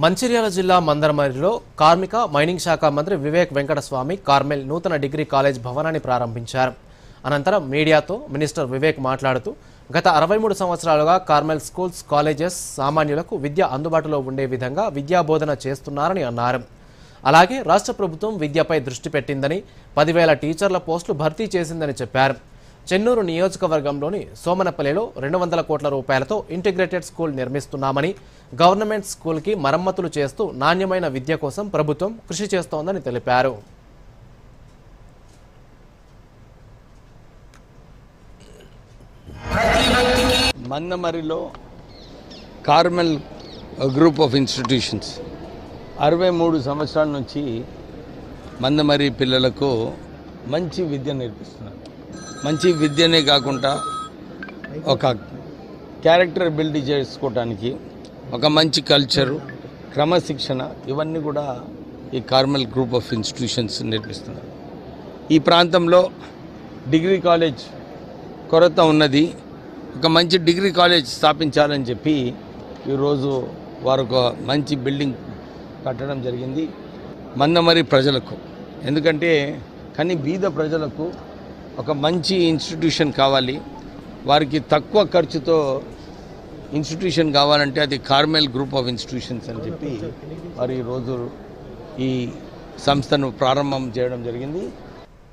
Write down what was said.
మంచిర్యాల జిల్లా మందరమరిలో కార్మిక మైనింగ్ శాఖ మంత్రి వివేక్ వెంకటస్వామి కార్మెల్ నూతన డిగ్రీ కాలేజ్ భవనాన్ని ప్రారంభించారు. అనంతరం మీడియాతో మినిస్టర్ వివేక్ మాట్లాడుతూ గత అరవై మూడు సంవత్సరాలుగా కార్మెల్ స్కూల్స్ కాలేజెస్ సామాన్యులకు విద్య అందుబాటులో ఉండే విధంగా విద్యాబోధన చేస్తున్నారని అన్నారు. అలాగే రాష్ట్ర ప్రభుత్వం విద్యపై దృష్టి పెట్టిందని పదివేల టీచర్ల పోస్టులు భర్తీ చేసిందని చెప్పారు. చెన్నూరు నియోజకవర్గంలోని సోమనపల్లిలో రెండు వందల కోట్ల రూపాయలతో ఇంటిగ్రేటెడ్ స్కూల్ నిర్మిస్తున్నామని గవర్నమెంట్ స్కూల్కి మరమ్మతులు చేస్తూ నాణ్యమైన విద్య కోసం ప్రభుత్వం కృషి చేస్తోందని తెలిపారు. మందమరిలో కార్మెల్ గ్రూప్ ఆఫ్ ఇన్స్టిట్యూషన్స్ అరవై మూడు సంవత్సరాల నుంచి మందమరి పిల్లలకు మంచి విద్య నేర్పిస్తున్నారు. మంచి విద్యనే కాకుండా ఒక క్యారెక్టర్ బిల్డ్ చేసుకోవడానికి ఒక మంచి కల్చరు క్రమశిక్షణ ఇవన్నీ కూడా ఈ కార్మెల్ గ్రూప్ ఆఫ్ ఇన్స్టిట్యూషన్స్ నేర్పిస్తున్నారు ఈ ప్రాంతంలో డిగ్రీ కాలేజ్ కొరత ఉన్నది. ఒక మంచి డిగ్రీ కాలేజ్ స్థాపించాలని చెప్పి ఈరోజు వారు ఒక మంచి బిల్డింగ్ కట్టడం జరిగింది. మందమరి ప్రజలకు. ఎందుకంటే కానీ బీద ప్రజలకు ఒక మంచి ఇన్స్టిట్యూషన్ కావాలి. వారికి తక్కువ ఖర్చుతో ఇన్స్టిట్యూషన్ కావాలంటే అది కార్మెల్ గ్రూప్ ఆఫ్ ఇన్స్టిట్యూషన్స్ అని చెప్పి వారు ఈరోజు ఈ సంస్థను ప్రారంభం చేయడం జరిగింది.